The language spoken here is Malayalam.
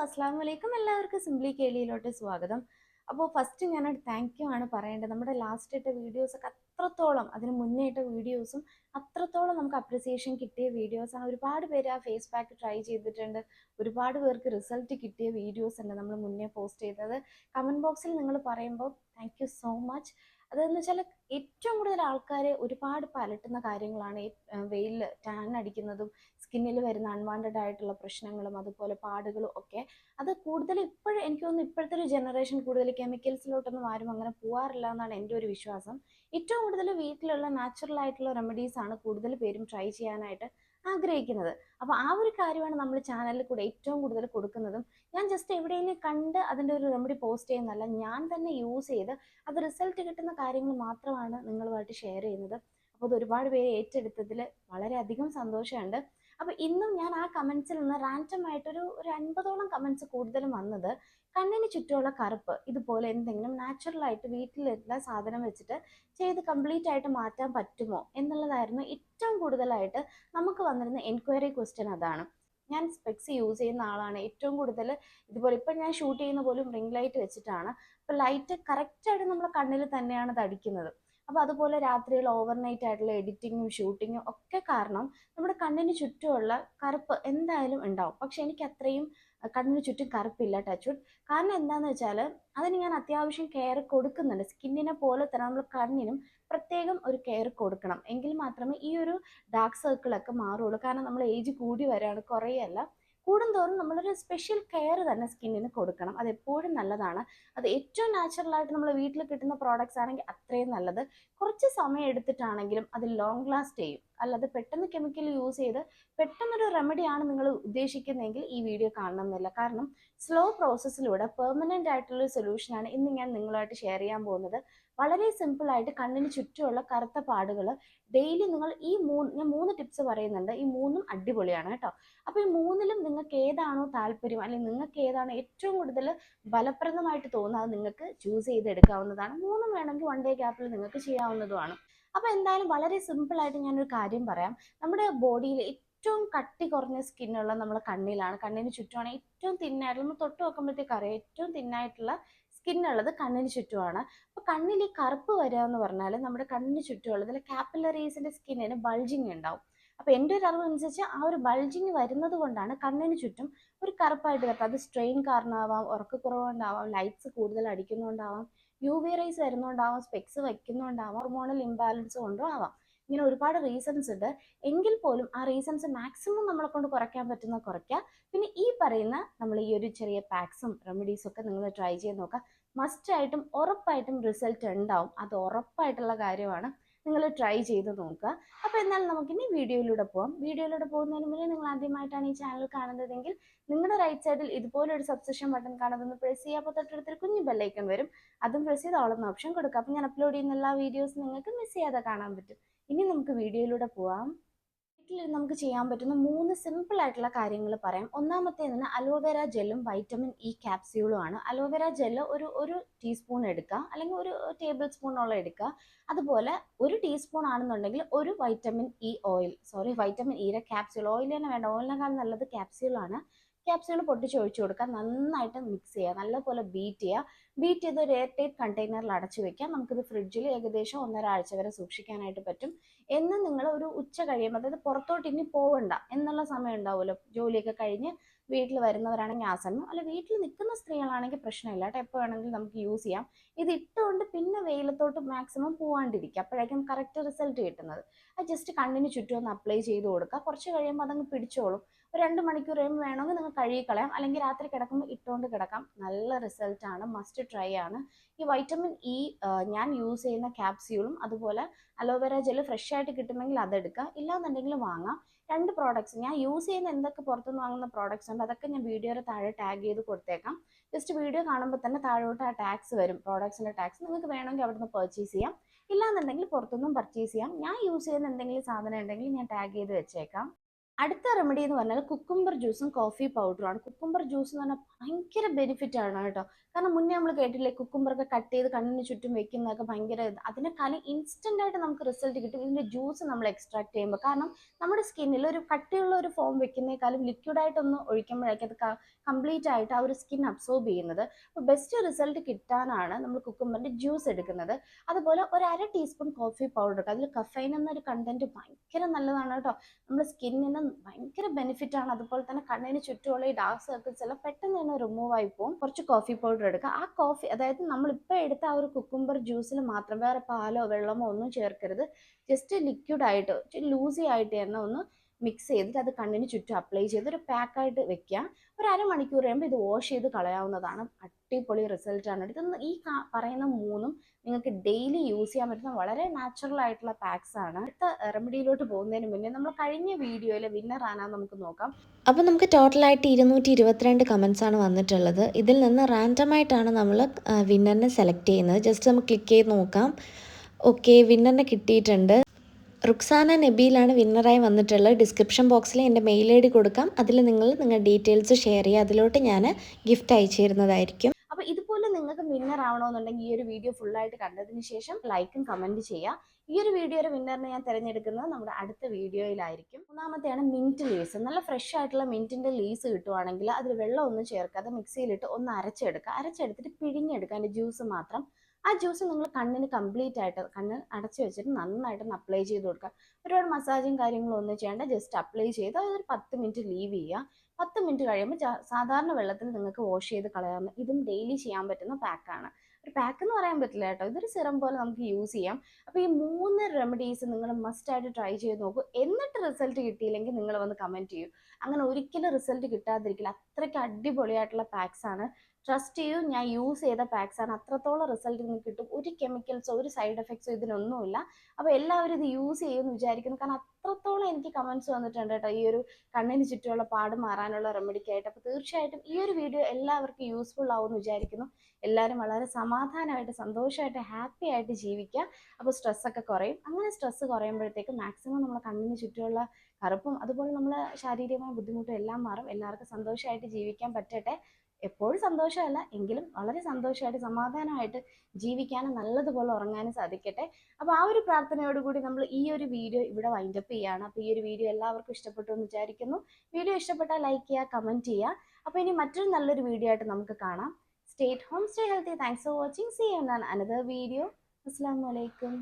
അസ്സാം വലൈക്കും എല്ലാവർക്കും സിംപ്ലി കേളിയിലോട്ട് സ്വാഗതം. അപ്പോൾ ഫസ്റ്റ് ഞാനൊരു താങ്ക് യു ആണ് പറയേണ്ടത്. നമ്മുടെ ലാസ്റ്റ് ഇട്ട വീഡിയോസൊക്കെ അത്രത്തോളം അതിന് മുന്നേ ഇട്ട വീഡിയോസും അത്രത്തോളം നമുക്ക് അപ്രിസിയേഷൻ കിട്ടിയ വീഡിയോസാണ് ഒരുപാട് പേര് ആ ഫേസ് പാക്ക് ട്രൈ ചെയ്തിട്ടുണ്ട്. ഒരുപാട് പേർക്ക് റിസൾട്ട് കിട്ടിയ വീഡിയോസ് ഉണ്ട് നമ്മൾ മുന്നേ പോസ്റ്റ് ചെയ്തത്. കമന്റ് ബോക്സിൽ നിങ്ങൾ പറയുമ്പോൾ താങ്ക് സോ മച്ച് അതെന്ന് വെച്ചാൽ ഏറ്റവും കൂടുതൽ ആൾക്കാർ ഒരുപാട് പലട്ടുന്ന കാര്യങ്ങളാണ് വെയിലിൽ ടാൻ അടിക്കുന്നതും സ്കിന്നിൽ വരുന്ന അൺവാണ്ടഡ് ആയിട്ടുള്ള പ്രശ്നങ്ങളും അതുപോലെ പാടുകളും ഒക്കെ. അത് കൂടുതൽ ഇപ്പോഴും എനിക്ക് തോന്നുന്നു ഇപ്പോഴത്തെ ഒരു ജനറേഷൻ കൂടുതൽ കെമിക്കൽസിലോട്ടൊന്നും ആരും അങ്ങനെ പോകാറില്ല എന്നാണ് എന്റെ ഒരു വിശ്വാസം. ഏറ്റവും കൂടുതൽ വീട്ടിലുള്ള നാച്ചുറൽ ആയിട്ടുള്ള റെമഡീസ് ആണ് കൂടുതൽ പേരും ട്രൈ ചെയ്യാനായിട്ട് ആഗ്രഹിക്കുന്നത്. അപ്പോൾ ആ ഒരു കാര്യമാണ് നമ്മൾ ചാനലിൽ കൂടെ ഏറ്റവും കൂടുതൽ കൊടുക്കുന്നതും. ഞാൻ ജസ്റ്റ് എവിടെയെങ്കിലും കണ്ട് അതിന്റെ ഒരു റെമഡി പോസ്റ്റ് ചെയ്യുന്നതല്ല ഞാൻ തന്നെ യൂസ് ചെയ്ത് അത് റിസൾട്ട് കിട്ടുന്ന കാര്യങ്ങൾ മാത്രമാണ് നിങ്ങളുമായിട്ട് ഷെയർ ചെയ്യുന്നത്. അപ്പോൾ അത് ഒരുപാട് പേര് ഏറ്റെടുത്തതിൽ വളരെയധികം സന്തോഷമുണ്ട്. അപ്പോൾ ഇന്നും ഞാൻ ആ കമന്റ്സിൽ നിന്ന് റാൻഡം ആയിട്ടൊരു ഒരു അൻപതോളം കമന്റ്സ് കൂടുതലും വന്നത് കണ്ണിന് ചുറ്റുമുള്ള കറുപ്പ് ഇതുപോലെ എന്തെങ്കിലും നാച്ചുറൽ ആയിട്ട് വീട്ടിലുള്ള സാധനം വെച്ചിട്ട് ചെയ്ത് കംപ്ലീറ്റ് ആയിട്ട് മാറ്റാൻ പറ്റുമോ എന്നുള്ളതായിരുന്നു ഏറ്റവും കൂടുതലായിട്ട് നമുക്ക് വന്നിരുന്ന എൻക്വയറി ക്വസ്റ്റ്യൻ അതാണ്. ഞാൻ സ്പെക്സ് യൂസ് ചെയ്യുന്ന ആളാണ്. ഏറ്റവും കൂടുതൽ ഇതുപോലെ ഇപ്പം ഞാൻ ഷൂട്ട് ചെയ്യുന്ന പോലും റിംഗ് ലൈറ്റ് വെച്ചിട്ടാണ്. അപ്പോൾ ലൈറ്റ് കറക്റ്റായിട്ട് നമ്മുടെ കണ്ണിൽ തന്നെയാണ് അത് അടിക്കുന്നത്. അപ്പോൾ അതുപോലെ രാത്രിയിൽ ഓവർനൈറ്റ് ആയിട്ടുള്ള എഡിറ്റിങ്ങും ഷൂട്ടിങ്ങും ഒക്കെ കാരണം നമ്മുടെ കണ്ണിന് ചുറ്റുമുള്ള കറുപ്പ് എന്തായാലും ഉണ്ടാവും. പക്ഷെ എനിക്ക് അത്രയും കണ്ണിന് ചുറ്റും കറുപ്പില്ല ടച്ച്വുഡ് കാരണം എന്താണെന്ന് വെച്ചാൽ അതിന് ഞാൻ അത്യാവശ്യം കെയർ കൊടുക്കുന്നുണ്ട്. സ്കിന്നിനെ പോലെ തന്നെ നമ്മൾ കണ്ണിനും പ്രത്യേകം ഒരു കെയർ കൊടുക്കണം. എങ്കിൽ മാത്രമേ ഈ ഒരു ഡാർക്ക് സർക്കിളൊക്കെ മാറുള്ളൂ കാരണം നമ്മൾ ഏജ് കൂടി വരികയാണ് കുറേയല്ല. കൂടുന്തോറും നമ്മളൊരു സ്പെഷ്യൽ കെയർ തന്നെ സ്കിന്നിന് കൊടുക്കണം. അത് എപ്പോഴും നല്ലതാണ്. അത് ഏറ്റവും നാച്ചുറൽ ആയിട്ട് നമ്മൾ വീട്ടിൽ കിട്ടുന്ന പ്രോഡക്റ്റ്സ് ആണെങ്കിൽ അത്രയും നല്ലത്. കുറച്ച് സമയം എടുത്തിട്ടാണെങ്കിലും അത് ലോങ് ലാസ്റ്റ് ചെയ്യും. അല്ലാതെ പെട്ടെന്ന് കെമിക്കൽ യൂസ് ചെയ്ത് പെട്ടെന്നൊരു റെമഡിയാണ് നിങ്ങൾ ഉദ്ദേശിക്കുന്നതെങ്കിൽ ഈ വീഡിയോ കാണണമെന്നില്ല. കാരണം സ്ലോ പ്രോസസ്സിലൂടെ പെർമനന്റ് ആയിട്ടുള്ള സൊല്യൂഷനാണ് ഇന്ന് ഞാൻ നിങ്ങളുമായിട്ട് ഷെയർ ചെയ്യാൻ പോകുന്നത്. വളരെ സിമ്പിൾ ആയിട്ട് കണ്ണിന് ചുറ്റുമുള്ള കറുത്ത പാടുകൾ. ഡെയിലി നിങ്ങൾ ഈ മൂന്ന് ഞാൻ മൂന്ന് ടിപ്സ് പറയുന്നുണ്ട്. ഈ മൂന്നും അടിപൊളിയാണ് കേട്ടോ. അപ്പോൾ ഈ മൂന്നിലും നിങ്ങൾക്ക് ഏതാണോ താല്പര്യം അല്ലെങ്കിൽ നിങ്ങൾക്ക് ഏതാണോ ഏറ്റവും കൂടുതൽ ഫലപ്രദമായിട്ട് തോന്നുന്നത് നിങ്ങൾക്ക് ചൂസ് ചെയ്തെടുക്കാവുന്നതാണ്. മൂന്നും വേണമെങ്കിൽ വൺ ഡേ ഗ്യാപ്പിൽ നിങ്ങൾക്ക് ചെയ്യാവുന്നതുമാണ്. അപ്പോൾ എന്തായാലും വളരെ സിമ്പിൾ ആയിട്ട് ഞാനൊരു കാര്യം പറയാം. നമ്മുടെ ബോഡിയിൽ ഏറ്റവും കട്ടി കുറഞ്ഞ സ്കിന്നുള്ള നമ്മുടെ കണ്ണിലാണ്. കണ്ണിന് ചുറ്റുമാണ് ഏറ്റവും തിന്നായിട്ടുള്ള നമ്മൾ തൊട്ട് നോക്കുമ്പോഴത്തേക്ക് അറിയാം ഏറ്റവും തിന്നായിട്ടുള്ള സ്കിന്നുള്ളത് കണ്ണിന് ചുറ്റുമാണ്. അപ്പോൾ കണ്ണിൽ ഈ കറുപ്പ് വരിക എന്ന് പറഞ്ഞാൽ നമ്മുടെ കണ്ണിന് ചുറ്റുമുള്ളതിൽ കാപ്പിലറീസിന്റെ സ്കിന്നിന് ബൾജിങ് ഉണ്ടാവും. അപ്പോൾ എന്റെ ഒരു അറിവ് അനുസരിച്ച് ആ ഒരു ബൾജിങ് വരുന്നത് കൊണ്ടാണ് കണ്ണിന് ചുറ്റും ഒരു കറുപ്പായിട്ട് വരുന്നത് അത് സ്ട്രെയിൻ കാരണമാവാം ഉറക്കക്കുറവ് കൊണ്ടാവാം ലൈറ്റ്സ് കൂടുതൽ അടിക്കുന്നതുകൊണ്ടാവാം യു വി റൈസ് വരുന്നതുകൊണ്ടാവാം സ്പെക്സ് വയ്ക്കുന്നതുകൊണ്ടാവാം ഹോർമോണൽ ഇംബാലൻസ് കൊണ്ടും ആവാം. ഇങ്ങനെ ഒരുപാട് റീസൺസ് ഉണ്ട്. എങ്കിൽ പോലും ആ റീസൺസ് മാക്സിമം നമ്മളെ കൊണ്ട് കുറയ്ക്കാൻ പറ്റുന്ന കുറയ്ക്കുക. പിന്നെ ഈ പറയുന്ന നമ്മൾ ഈ ഒരു ചെറിയ പാക്സും റെമഡീസും ഒക്കെ നിങ്ങൾ ട്രൈ ചെയ്ത് നോക്കുക. മസ്റ്റ് ആയിട്ടും ഉറപ്പായിട്ടും റിസൾട്ട് ഉണ്ടാവും. അത് ഉറപ്പായിട്ടുള്ള കാര്യമാണ്. നിങ്ങൾ ട്രൈ ചെയ്ത് നോക്കുക. അപ്പോൾ എന്നാൽ നമുക്കിനി വീഡിയോയിലൂടെ പോകാം വീഡിയോയിലൂടെ പോകുന്നതിന് മുന്നേ നിങ്ങൾ ആദ്യമായിട്ടാണ് ഈ ചാനൽ കാണുന്നതെങ്കിൽ നിങ്ങളുടെ റൈറ്റ് സൈഡിൽ ഇതുപോലൊരു സബ്സ്ക്രിപ്ഷൻ ബട്ടൺ കാണുന്നത് പ്രസ് ചെയ്യുക. അപ്പോൾ തൊട്ടടുത്തൊരു കുഞ്ഞു ബെല്ലൈക്കൺ വരും. അതും പ്രസ് ചെയ്ത് ഓളുന്ന ഓപ്ഷൻ കൊടുക്കുക. അപ്പോൾ ഞാൻ അപ്ലോഡ് ചെയ്യുന്ന എല്ലാ വീഡിയോസും നിങ്ങൾക്ക് മിസ് ചെയ്യാതെ കാണാൻ പറ്റും. ഇനി നമുക്ക് വീഡിയോയിലൂടെ പോവാം. വീട്ടിൽ നമുക്ക് ചെയ്യാൻ പറ്റുന്ന മൂന്ന് സിമ്പിൾ ആയിട്ടുള്ള കാര്യങ്ങൾ പറയാം. ഒന്നാമത്തേതിന് അലോവേര ജെല്ലും വൈറ്റമിൻ ഇ ക്യാപ്സ്യൂളും ആണ്. അലോവേര ജെല്ല് ഒരു ഒരു ടീസ്പൂൺ എടുക്കുക. അല്ലെങ്കിൽ ഒരു ടേബിൾ സ്പൂണോളം എടുക്കുക. അതുപോലെ ഒരു ടീസ്പൂൺ ആണെന്നുണ്ടെങ്കിൽ ഒരു vitamin E oil sorry vitamin ഇയുടെ ക്യാപ്സ്യൂൾ ഓയിൽ തന്നെ വേണ്ട. ഓയിലിനേക്കാൾ നല്ലത് ക്യാപ്സ്യൂളാണ് ക്യാപ്സ്യൂൾ പൊട്ടിച്ച് ഒഴിച്ചു കൊടുക്കുക. നന്നായിട്ട് മിക്സ് ചെയ്യുക. നല്ലപോലെ ബീറ്റ് ചെയ്യുക. ബീറ്റ് ചെയ്ത് ഒരു എയർ ടൈറ്റ് കണ്ടെയ്നറിൽ അടച്ചു വെക്കാം നമുക്കിത് ഫ്രിഡ്ജിൽ ഏകദേശം ഒന്നരാഴ്ച വരെ സൂക്ഷിക്കാനായിട്ട് പറ്റും. എന്ന് നിങ്ങൾ ഒരു ഉച്ച കഴിയുമ്പോൾ അതായത് പുറത്തോട്ട് ഇനി പോവണ്ട എന്നുള്ള സമയം ഉണ്ടാവുമല്ലോ. ജോലിയൊക്കെ കഴിഞ്ഞ് വീട്ടിൽ വരുന്നവരാണെങ്കിൽ ആ സമയം അല്ല വീട്ടിൽ നിൽക്കുന്ന സ്ത്രീകളാണെങ്കിൽ പ്രശ്നമില്ല. കേട്ടോ എപ്പോൾ വേണമെങ്കിലും നമുക്ക് യൂസ് ചെയ്യാം. ഇത് ഇട്ടുകൊണ്ട് പിന്നെ വെയിലത്തോട്ട് മാക്സിമം പോവാണ്ടിരിക്കുക. അപ്പോഴേക്കും കറക്റ്റ് റിസൾട്ട് കിട്ടുന്നത്. അത് ജസ്റ്റ് കണ്ണിന് ചുറ്റും ഒന്ന് അപ്ലൈ ചെയ്ത് കൊടുക്കുക. കുറച്ച് കഴിയുമ്പോൾ അതങ്ങ് പിടിച്ചോളും. രണ്ട് മണിക്കൂർ കഴിയുമ്പോൾ വേണമെങ്കിൽ നിങ്ങൾ കഴുകി കളയാം. അല്ലെങ്കിൽ രാത്രി കിടക്കുമ്പോൾ ഇട്ടുകൊണ്ട് കിടക്കാം. നല്ല റിസൾട്ട് ആണ്. മസ്റ്റ് ട്രൈ ആണ്. ഈ വൈറ്റമിൻ ഇ ഞാൻ യൂസ് ചെയ്യുന്ന ക്യാപ്സ്യൂളും അതുപോലെ അലോവേര ജെൽ ഫ്രഷ് ആയിട്ട് കിട്ടുമെങ്കിൽ അതെടുക്കുക ഇല്ലാന്നുണ്ടെങ്കിൽ വാങ്ങാം. രണ്ട് പ്രോഡക്റ്റ്സ് ഞാൻ യൂസ് ചെയ്യുന്ന എന്തൊക്കെ പുറത്തുനിന്ന് വാങ്ങുന്ന പ്രോഡക്റ്റ്സ് ഉണ്ട് അതൊക്കെ ഞാൻ വീഡിയോയുടെ താഴെ ടാഗ് ചെയ്ത് കൊടുത്തേക്കാം. ജസ്റ്റ് വീഡിയോ കാണുമ്പോൾ തന്നെ താഴോട്ട് ആ ടാക്സ് വരും. പ്രോഡക്ട്സിന്റെ ടാക്സ് നിങ്ങൾക്ക് വേണമെങ്കിൽ അവിടുന്ന് പർച്ചേസ് ചെയ്യാം. ഇല്ലാന്നുണ്ടെങ്കിൽ പുറത്തുനിന്നും പർച്ചേസ് ചെയ്യാം. ഞാൻ യൂസ് ചെയ്യുന്ന എന്തെങ്കിലും സാധനം ഉണ്ടെങ്കിൽ ഞാൻ ടാഗ് ചെയ്ത് വെച്ചേക്കാം. അടുത്ത റെമഡി എന്ന് പറഞ്ഞാൽ കുക്കുംബർ ജ്യൂസും കോഫി പൗഡറും ആണ്. കുക്കുംബർ ജ്യൂസ് എന്ന് പറഞ്ഞാൽ ഭയങ്കര ബെനിഫിറ്റ് ആണ് കേട്ടോ. കാരണം മുന്നേ നമ്മൾ കേട്ടില്ലേ കുക്കുംബറൊക്കെ കട്ട് ചെയ്ത് കണ്ണിന് ചുറ്റും വെക്കുന്നതൊക്കെ ഭയങ്കര അതിനേക്കാളും ഇൻസ്റ്റന്റ് ആയിട്ട് നമുക്ക് റിസൾട്ട് കിട്ടും. ഇതിന്റെ ജ്യൂസ് നമ്മൾ എക്സ്ട്രാക്ട് ചെയ്യുമ്പോൾ. കാരണം നമ്മുടെ സ്കിന്നിൽ ഒരു കട്ടിയുള്ള ഒരു ഫോം വെക്കുന്നേക്കാളും ലിക്വിഡായിട്ടൊന്ന് ഒഴിക്കുമ്പോഴേക്കും അത് കംപ്ലീറ്റ് ആയിട്ട് ആ ഒരു സ്കിൻ അബ്സോർബ് ചെയ്യുന്നത്. അപ്പോൾ ബെസ്റ്റ് റിസൾട്ട് കിട്ടാനാണ് നമ്മൾ കുക്കുമ്പറിന്റെ ജ്യൂസ് എടുക്കുന്നത്. അതുപോലെ ഒരു അര ടീസ്പൂൺ കോഫി പൗഡർ അതിൽ കഫൈൻ എന്നൊരു കണ്ടന്റ് ഭയങ്കര നല്ലതാണ് കേട്ടോ. നമ്മുടെ സ്കിന്നിന് ഭയങ്കര ബെനിഫിറ്റ് ആണ്. അതുപോലെ തന്നെ കണ്ണിന് ചുറ്റുമുള്ള ഈ ഡാർക്ക് സർക്കിൾസ് എല്ലാം പെട്ടെന്ന് തന്നെ റിമൂവ് ആയി പോകും. കുറച്ച് കോഫി പൗഡർ എടുക്കുക. ആ കോഫി അതായത് നമ്മളിപ്പോൾ എടുത്ത ആ ഒരു കുക്കുംബർ ജ്യൂസിൽ മാത്രം വേറെ പാലോ വെള്ളമോ ഒന്നും ചേർക്കരുത്. ജസ്റ്റ് ലിക്വിഡ് ആയിട്ട് ലൂസി ആയിട്ട് തന്നെ ഒന്ന് മിക്സ് ചെയ്തിട്ട് അത് കണ്ണിന് ചുറ്റും അപ്ലൈ ചെയ്ത് ഒരു പാക്കായിട്ട് വെക്കുക. ഒരു അരമണിക്കൂർ കഴിയുമ്പോൾ ഇത് വാഷ് ചെയ്ത് കളയാവുന്നതാണ്. അടിപൊളി റിസൾട്ടാണ് ഇതൊന്ന് ഈ പറയുന്ന മൂന്നും നിങ്ങൾക്ക് ഡെയിലി യൂസ് ചെയ്യാൻ പറ്റുന്ന വളരെ നാച്ചുറൽ ആയിട്ടുള്ള പാക്സ് ആണ്. അടുത്ത റെമഡിയിലോട്ട് പോകുന്നതിന് മുന്നേ നമ്മൾ കഴിഞ്ഞ വീഡിയോയിലെ വിന്നർ ആണെന്ന് നമുക്ക് നോക്കാം. അപ്പോൾ നമുക്ക് ടോട്ടലായിട്ട് ഇരുന്നൂറ്റി ഇരുപത്തിരണ്ട് കമൻസ് ആണ് വന്നിട്ടുള്ളത്. ഇതിൽ നിന്ന് റാൻഡമായിട്ടാണ് നമ്മൾ വിന്നറിനെ സെലക്ട് ചെയ്യുന്നത്. ജസ്റ്റ് നമുക്ക് ക്ലിക്ക് ചെയ്ത് നോക്കാം. ഓക്കെ വിന്നറിനെ കിട്ടിയിട്ടുണ്ട്. റുക്സാന നബീലാണ് വിന്നറായി വന്നിട്ടുള്ളത്. ഡിസ്ക്രിപ്ഷൻ ബോക്സിൽ എന്റെ മെയിൽ ഐ ഡി കൊടുക്കാം. അതിൽ നിങ്ങൾ നിങ്ങളുടെ ഡീറ്റെയിൽസ് ഷെയർ ചെയ്യുക. അതിലോട്ട് ഞാൻ ഗിഫ്റ്റ് അയച്ചു തരുന്നതായിരിക്കും അപ്പോൾ ഇതുപോലെ നിങ്ങൾക്ക് വിന്നർ ആവണമെന്നുണ്ടെങ്കിൽ ഈ ഒരു വീഡിയോ ഫുള്ളായിട്ട് കണ്ടതിന് ശേഷം ലൈക്കും കമന്റ് ചെയ്യുക. ഈ ഒരു വീഡിയോയുടെ വിന്നറിനെ ഞാൻ തിരഞ്ഞെടുക്കുന്നത് നമ്മുടെ അടുത്ത വീഡിയോയിലായിരിക്കും മൂന്നാമത്തെയാണ് മിന്റ് ലീസ് നല്ല ഫ്രഷ് ആയിട്ടുള്ള മിന്റിന്റെ ലീസ് കിട്ടുവാണെങ്കിൽ അതിൽ വെള്ളം ഒന്നും ചേർക്കാതെ മിക്സിയിലിട്ട് ഒന്ന് അരച്ചെടുക്കുക. അരച്ചെടുത്തിട്ട് പിഴിഞ്ഞെടുക്കുക. അതിന്റെ ജ്യൂസ് മാത്രം ആ ജ്യൂസ് നിങ്ങൾ കണ്ണിന് കംപ്ലീറ്റ് ആയിട്ട് കണ്ണ് അടച്ചു വെച്ചിട്ട് നന്നായിട്ടൊന്ന് അപ്ലൈ ചെയ്ത് കൊടുക്കുക. ഒരുപാട് മസാജും കാര്യങ്ങളും ഒന്നും ചെയ്യേണ്ട ജസ്റ്റ് അപ്ലൈ ചെയ്ത് അതൊരു പത്ത് മിനിറ്റ് ലീവ് ചെയ്യുക. പത്ത് മിനിറ്റ് കഴിയുമ്പോൾ സാധാരണ വെള്ളത്തിൽ നിങ്ങൾക്ക് വാഷ് ചെയ്ത് കളയാവുന്ന ഇതും ഡെയിലി ചെയ്യാൻ പറ്റുന്ന പാക്കാണ് ഒരു പാക്ക് എന്ന് പറയാൻ പറ്റില്ല കേട്ടോ. ഇതൊരു സിറം പോലെ നമുക്ക് യൂസ് ചെയ്യാം. അപ്പോൾ ഈ മൂന്ന് റെമഡീസ് നിങ്ങൾ മസ്റ്റ് ആയിട്ട് ട്രൈ ചെയ്ത് നോക്കൂ. എന്നിട്ട് റിസൾട്ട് കിട്ടിയില്ലെങ്കിൽ നിങ്ങൾ വന്ന് കമന്റ് ചെയ്യൂ. അങ്ങനെ ഒരിക്കലും റിസൾട്ട് കിട്ടാതിരിക്കില്ല. അത്രയ്ക്ക് അടിപൊളിയായിട്ടുള്ള പാക്സ് ആണ്. ട്രസ്റ്റ് ചെയ്യൂ ഞാൻ യൂസ് ചെയ്ത പാക്സ് ആണ്. അത്രത്തോളം റിസൾട്ട് നിങ്ങൾക്ക് കിട്ടും. ഒരു കെമിക്കൽസോ ഒരു സൈഡ് എഫക്ട്സോ ഇതിനൊന്നുമില്ല. അപ്പോൾ എല്ലാവരും ഇത് യൂസ് ചെയ്യുമെന്ന് വിചാരിക്കുന്നു. കാരണം അത്രത്തോളം എനിക്ക് കമൻസ് വന്നിട്ടുണ്ട് കേട്ടോ. ഈ ഒരു കണ്ണിന് ചുറ്റുമുള്ള പാട് മാറാനുള്ള റെമഡിക്കായിട്ട് അപ്പോൾ തീർച്ചയായിട്ടും ഈ ഒരു വീഡിയോ എല്ലാവർക്കും യൂസ്ഫുൾ ആവുമെന്ന് വിചാരിക്കുന്നു. എല്ലാവരും വളരെ സമാധാനമായിട്ട് സന്തോഷമായിട്ട് ഹാപ്പി ആയിട്ട് ജീവിക്കുക. അപ്പോൾ സ്ട്രെസ്സൊക്കെ കുറയും. അങ്ങനെ സ്ട്രെസ്സ് കുറയുമ്പോഴത്തേക്ക് മാക്സിമം നമ്മുടെ കണ്ണിന് ചുറ്റുമുള്ള കറുപ്പും അതുപോലെ നമ്മളെ ശാരീരികമായ ബുദ്ധിമുട്ടും എല്ലാം മാറും. എല്ലാവർക്കും സന്തോഷമായിട്ട് ജീവിക്കാൻ പറ്റട്ടെ. എപ്പോഴും സന്തോഷമല്ല എങ്കിലും വളരെ സന്തോഷമായിട്ട് സമാധാനമായിട്ട് ജീവിക്കാനും നല്ലതുപോലെ ഉറങ്ങാനും സാധിക്കട്ടെ. അപ്പോൾ ആ ഒരു പ്രാർത്ഥനയോടുകൂടി നമ്മൾ ഈ ഒരു വീഡിയോ ഇവിടെ വൈൻഡപ്പ് ചെയ്യുകയാണ്. അപ്പോൾ ഈ ഒരു വീഡിയോ എല്ലാവർക്കും ഇഷ്ടപ്പെട്ടു എന്ന് വിചാരിക്കുന്നു. വീഡിയോ ഇഷ്ടപ്പെട്ടാൽ ലൈക്ക് ചെയ്യുക കമന്റ് ചെയ്യുക. അപ്പോൾ ഇനി മറ്റൊരു നല്ലൊരു വീഡിയോ ആയിട്ട് നമുക്ക് കാണാം. Stay home stay healthy thanks for watching see എന്നാണ് അനദർ വീഡിയോ അസ്സാം വലൈക്കും